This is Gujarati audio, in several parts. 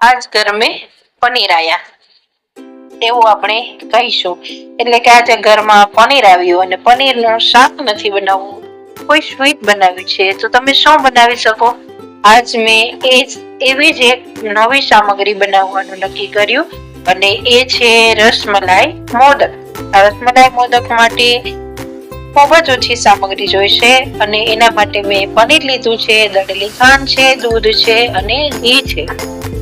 આજ ઘર મેં પનીર આયા. એવું આપણે કહીશું. એટલે કે આજે ઘરમાં પનીર આવ્યું અને પનીરનું શાક નથી બનાવવું. કોઈ સ્વીટ બનાવી છે. તો તમે શું બનાવી શકો? આજ મેં એ જ, એવી જ એક નવી સામગ્રી બનાવવાનું નક્કી કર્યું. અને એ છે રસમલાઈ મોદક. રસમલાઈ મોદક માટે ખૂબ જ ઓછી સામગ્રી જોઈશે અને એના માટે મેં પનીર લીધું છે દળેલી ખાંડ છે, દૂધ છે અને ઘી છે.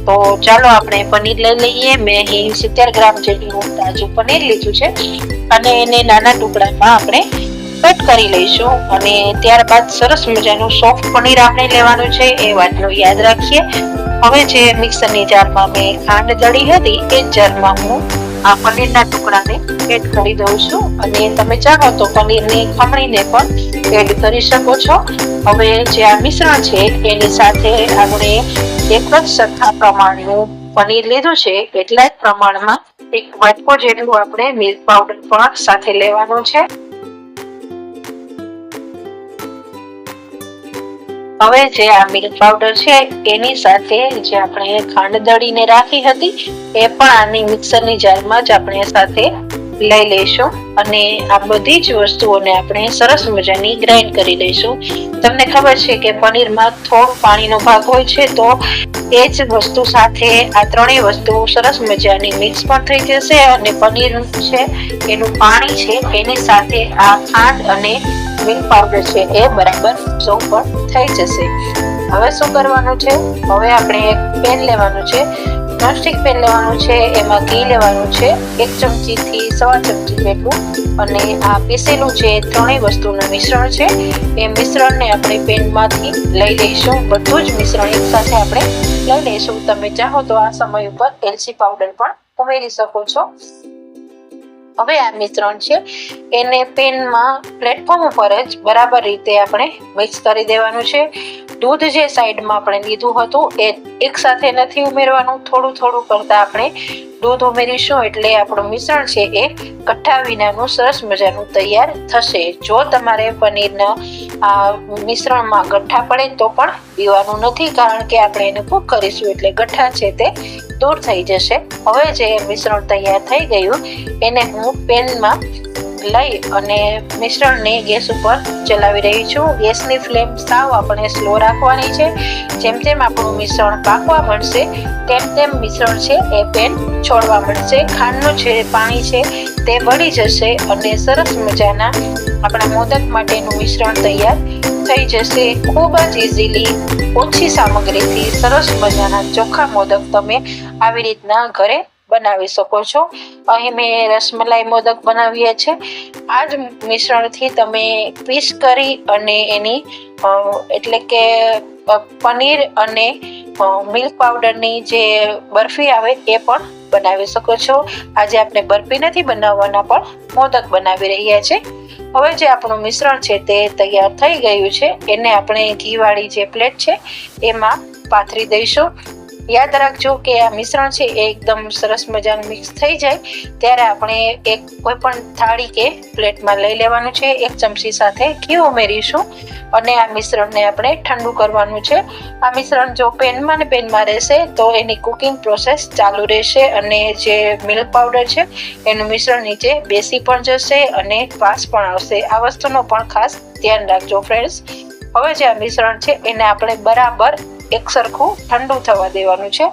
તો ચાલો આપણે પનીર લઈ લઈએ. મેં અહીં સિત્તેર ગ્રામ જેટલું તાજું પનીર લીધું છે. અને એને નાના ટુકડામાં આપણે કટ કરી લઈશું. અને ત્યારબાદ સરસ મજાનું સોફ્ટ પનીર આપણે લેવાનું છે. એ વાતનું યાદ રાખીએ. હવે જે મિક્સરની જારમાં મેં ખાંડ દળી હતી, એ જારમાં હું આ પનીરના ટુકડાને એડ કરી દઉં છું અને તમે ચાહો તો પનીરની ખમણીને પણ એડ કરી શકો છો. હવે જે આ મિશ્રણ છે, એની સાથે આપણે એક જ સરખા પ્રમાણનું પનીર લીધું છે, એટલા જ પ્રમાણમાં એક વાટકો જેટલું આપણે મિલ્ક પાવડર પણ સાથે લેવાનું છે. હવે જે આ મિલ્ક પાવડર છે, એની સાથે જે આપણે ખાંડ દળીને રાખી હતી, એ પણ આની મિક્સરની જારમાં જ આપણે સાથે લઈ લઈશું અને આ બધી જ વસ્તુઓને આપણે સરસ મજાની ગ્રાઇન્ડ કરી લઈશું. તમને ખબર છે કે પનીરમાં થોડો પાણીનો ભાગ હોય છે, તો એ જ વસ્તુ સાથે આ ત્રણેય વસ્તુ સરસ મજાની મિક્સ પણ થઈ જશે અને પનીર છે, એનું પાણી છે, એની સાથે આ ખાંડ અને મિલ્ક પાવડર છે એ બરાબર સોંગ પણ થઈ જશે. હવે શું કરવાનું છે? હવે આપણે એક પેન લેવાનું છે. નોનસ્ટિક પેન લેવાનું છે, એમાં ઘી લેવાનું છે. એક ચમચીથી સવા ચમચી જેટલું. અને આ પીસેલું જે ત્રણેય વસ્તુનું મિશ્રણ છે, એ મિશ્રણને આપણે પેનમાંથી લઈ લઈશું. બધું જ મિશ્રણ એકસાથે આપણે લઈ લઈશું. તમે ચાહો તો આ સમય ઉપર એલચી પાવડર પણ ઉમેરી શકો છો. હવે આ મિશ્રણ છે. એને પેનમાં પ્લેટફોર્મ ઉપર જ બરાબર રીતે આપણે મિક્સ કરી દેવાનું છે. દૂધ જે સાઈડમાં આપણે લીધું હતું એ એક સાથે નથી ઉમેરવાનું. થોડું થોડું કરતાં આપણે દૂધ ઉમેરીશું એટલે આપણું મિશ્રણ છે એ કઠ્ઠા વિનાનું સરસ મજાનું તૈયાર થશે. જો તમારે પનીરના આ મિશ્રણમાં ગઠ્ઠા પડે તો પણ પીવાનું નથી કારણ કે આપણે એને કૂક કરીશું એટલે ગઠ્ઠા છે તે દૂર થઈ જશે. હવે જે મિશ્રણ તૈયાર થઈ ગયું, એને હું પેનમાં લઈ અને મિશ્રણને ગેસ ઉપર ચલાવી રહી છું. ગેસની ફ્લેમ સાવ આપણે સ્લો રાખવાની છે. જેમ જેમ આપણું મિશ્રણ પાકવા મળશે તેમ તેમ મિશ્રણ છે એ પેન છોડવા મળશે ખાંડનું જે પાણી છે તે બળી જશે અને સરસ મજાના આપણા મોદક માટેનું મિશ્રણ તૈયાર થઈ જશે. ખૂબ જ ઇઝીલી ઓછી સામગ્રીથી સરસ મજાના ચોખ્ખા મોદક તમે આવી રીતના ઘરે બનાવી શકો છો. અહીં મેં રસમલાઈ મોદક બનાવીએ છે. આ જ મિશ્રણથી તમે પીસ કરી અને એની એટલે કે પનીર અને મિલ્ક પાવડરની જે બરફી આવે એ પણ બનાવી શકો છો. આજે આપણે બરફી નથી બનાવવાના, પણ મોદક બનાવી રહ્યા છે. હવે જે આપણું મિશ્રણ છે તે તૈયાર થઈ ગયું છે. એને આપણે ઘીવાળી જે પ્લેટ છે, એમાં પાથરી દઈશું. યાદ રાખજો કે આ મિશ્રણ છે એ એકદમ સરસ મજાનું મિક્સ થઈ જાય. ત્યારે આપણે એક કોઈ પણ થાળી કે પ્લેટમાં લઈ લેવાનું છે, એક ચમચી સાથે ઘી ઉમેરીશું અને આ મિશ્રણને આપણે ઠંડુ કરવાનું છે. આ મિશ્રણ જો પેનમાં ને પેનમાં રહેશે તો એની કુકિંગ પ્રોસેસ ચાલુ રહેશે અને જે મિલ્ક પાવડર છે એનું મિશ્રણ નીચે બેસી પણ જશે અને વાસ પણ આવશે. આ વસ્તુનો પણ ખાસ ધ્યાન રાખજો ફ્રેન્ડ્સ હવે જે આ મિશ્રણ છે એને આપણે બરાબર એક સરખું ઠંડુ થવા દેવાનું છે.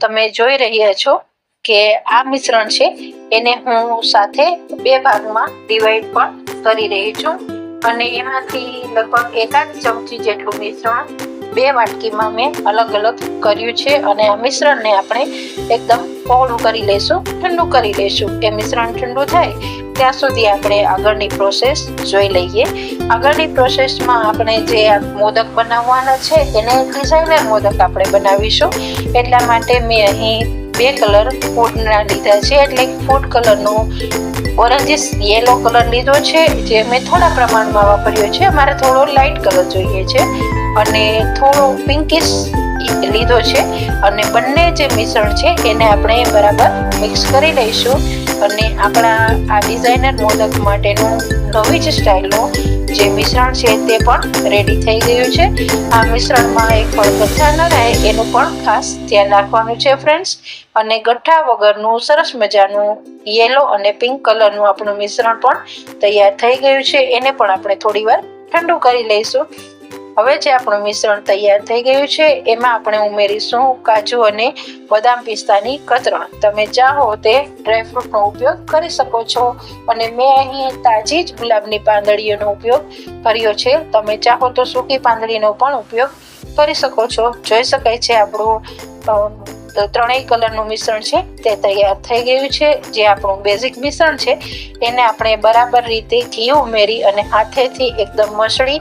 તમે જોઈ રહ્યા છો કે આ મિશ્રણ છે, એને હું સાથે બે ભાગમાં ડિવાઈડ પણ કરી રહી છું. અને એમાંથી લગભગ એકાદ ચમચી જેટલું મિશ્રણ બે વાટકીમાં મેં અલગ અલગ કર્યું છે. અને આ મિશ્રણને આપણે એકદમ પહોળું કરી લઈશું ઠંડુ કરી લઈશું એ મિશ્રણ ઠંડુ થાય ત્યાં સુધી આપણે આગળની પ્રોસેસ જોઈ લઈએ. આગળની પ્રોસેસમાં આપણે જે મોદક બનાવવાના છે એને ડિઝાઇનર મોદક આપણે બનાવીશું. એટલા માટે મેં અહીં બે કલર ફૂડના લીધા છે. એટલે ફૂડ કલરનો ઓરેન્જીસ યેલો કલર લીધો છે, જે મેં થોડા પ્રમાણમાં વાપર્યો છે. મારે થોડો લાઇટ કલર જોઈએ છે અને થોડો પિંકિશ લીધો છે. અને બંને જે મિશ્રણ છે, એને આપણે બરાબર મિક્સ કરી લઈશું. અને આપણા આ ડિઝાઇનર મોદક માટેનું નવી જ સ્ટાઇલનું જે મિશ્રણ છે, તે પણ રેડી થઈ ગયું છે. આ મિશ્રણમાં એક પણ ગઠ્ઠા ન રહે, એનું પણ ખાસ ધ્યાન રાખવાનું છે ફ્રેન્ડ્સ અને ગઠ્ઠા વગરનું સરસ મજાનું યેલો અને પિંક કલરનું આપણું મિશ્રણ પણ તૈયાર થઈ ગયું છે. એને પણ આપણે થોડીવાર ઠંડુ કરી લઈશું. હવે જે આપણું મિશ્રણ તૈયાર થઈ ગયું છે, એમાં આપણે ઉમેરીશું કાજુ અને બદામ પિસ્તાની કતરણ. તમે ચાહો તે ડ્રાયફ્રૂટનો ઉપયોગ કરી શકો છો. અને મેં અહીં તાજી જ ગુલાબની પાંદડીઓનો ઉપયોગ કર્યો છે. તમે ચાહો તો સૂકી પાંદડીનો પણ ઉપયોગ કરી શકો છો. જોઈ શકાય છે આપણું ત્રણેય કલરનું મિશ્રણ છે, તે તૈયાર થઈ ગયું છે. જે આપણું બેઝિક મિશ્રણ છે, એને આપણે બરાબર રીતે ઘી ઉમેરી અને હાથેથી એકદમ મસળી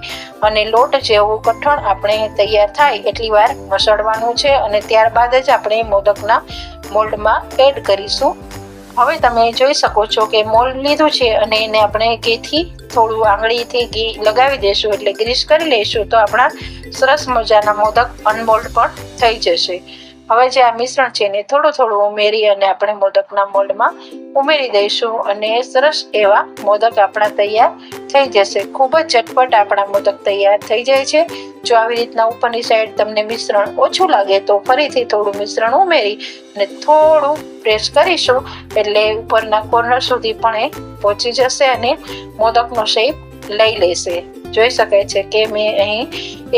અને લોટ જેવું કઠણ આપણે તૈયાર થાય એટલી વાર મસળવાનું છે અને ત્યારબાદ જ આપણે મોદકના મોલ્ડમાં એડ કરીશું. હવે તમે જોઈ શકો છો કે મોલ્ડ લીધું છે અને એને આપણે ઘીથી થોડું આંગળીથી ઘી લગાવી દઈશું એટલે ગ્રીસ કરી લઈશું તો આપણા સરસ મજાના મોદક અનમોલ્ડ પણ થઈ જશે. હવે જે આ મિશ્રણ છે એને થોડું થોડું ઉમેરી અને આપણે મોદકના મોલ્ડમાં ઉમેરી દઈશું અને સરસ એવા મોદક આપણા તૈયાર થઈ જશે. ખૂબ જ ઝટપટ આપણા મોદક તૈયાર થઈ જાય છે. જો આવી રીતના ઉપરની સાઈડ તમને મિશ્રણ ઓછું લાગે તો ફરીથી થોડું મિશ્રણ ઉમેરી અને થોડું પ્રેસ કરીશું એટલે ઉપરના કોર્નર સુધી પણ એ પહોંચી જશે અને મોદકનો શેપ લઈ લેશે. જોઈ શકાય છે કે મેં અહીં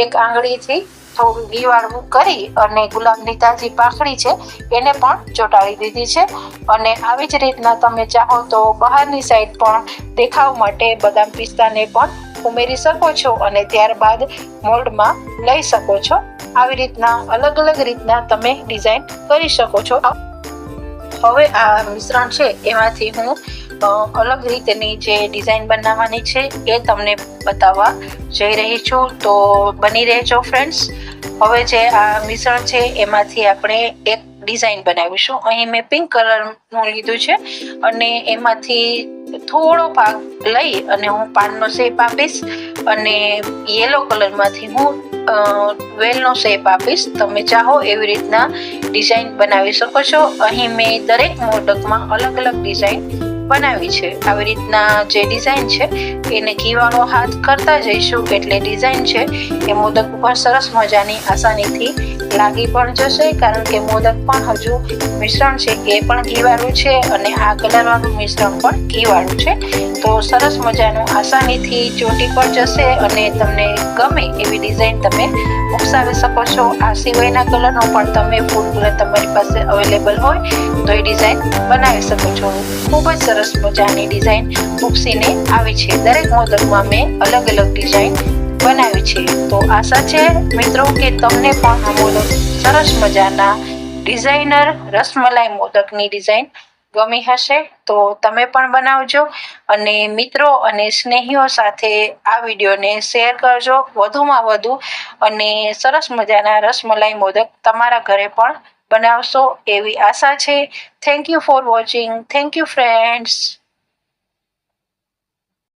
એક આંગળીથી થોડું ગીવાળવું કરી અને ગુલાબની તાજી પાખડી છે, એને પણ ચોટાડી દીધી છે. અને આવી જ રીતના તમે ચાહો તો બહારની સાઈડ પણ દેખાવ માટે બદામ પિસ્તાને પણ ઉમેરી શકો છો અને ત્યારબાદ મોલ્ડમાં લઈ શકો છો. આવી રીતના અલગ અલગ રીતના તમે ડિઝાઇન કરી શકો છો. હવે આ મિશ્રણ છે, એમાંથી હું અલગ રીતની જે ડિઝાઇન બનાવવાની છે, એ તમને બતાવવા જઈ રહી છું. તો બની રહેજો ફ્રેન્ડ્સ હવે જે આ મિશ્રણ છે, એમાંથી આપણે એક ડિઝાઇન બનાવીશું. અહીં મેં પિંક કલરનું લીધું છે અને એમાંથી થોડો ભાગ લઈ અને હું પાનનો શેપ આપીશ અને યેલો કલરમાંથી હું વેલનો શેપ આપીશ. તમે ચાહો એવી રીતના ડિઝાઇન બનાવી શકો છો. અહીં મેં દરેક મોડકમાં અલગ અલગ ડિઝાઇન બનાવી છે. આવી રીતના જે ડિઝાઇન છે, એને ઘીવાળો હાથ કરતા જઈશું એટલે ડિઝાઇન છે એ મોદક ઉપર સરસ મજાની આસાનીથી લાગી પણ જશે, કારણ કે મોદક પણ હજુ મિશ્રણ છે, એ પણ ઘીવાળું છે અને આ કલરવાળું મિશ્રણ પણ ઘીવાળું છે. તો સરસ મજાનું આસાનીથી ચોટી પણ જશે અને તમને ગમે એવી ડિઝાઇન તમે ઉપસાવી શકો છો આ સિવાયના કલરનો પણ તમે ફૂડ કલર તમારી પાસે અવેલેબલ હોય, તો એ ડિઝાઇન બનાવી શકો છો. ખૂબ જ સરસ મજાની ડિઝાઇન ઉપસીને આવી છે. દરેક મોદકમાં મેં અલગ અલગ ડિઝાઇન બનાવી છે. તો આશા છે મિત્રો કે તમને પણ આ મોદક સરસ મજાના ડિઝાઇનર રસમલાઈ મોદકની ડિઝાઇન ગમી હશે, તો તમે પણ બનાવજો. અને મિત્રો અને સ્નેહીઓ સાથે આ વિડીયોને શેર કરજો, વધુમાં વધુ. અને સરસ મજાના રસમલાઈ મોદક તમારા ઘરે પણ બનાવશો એવી આશા છે. Thank you for watching thank you friends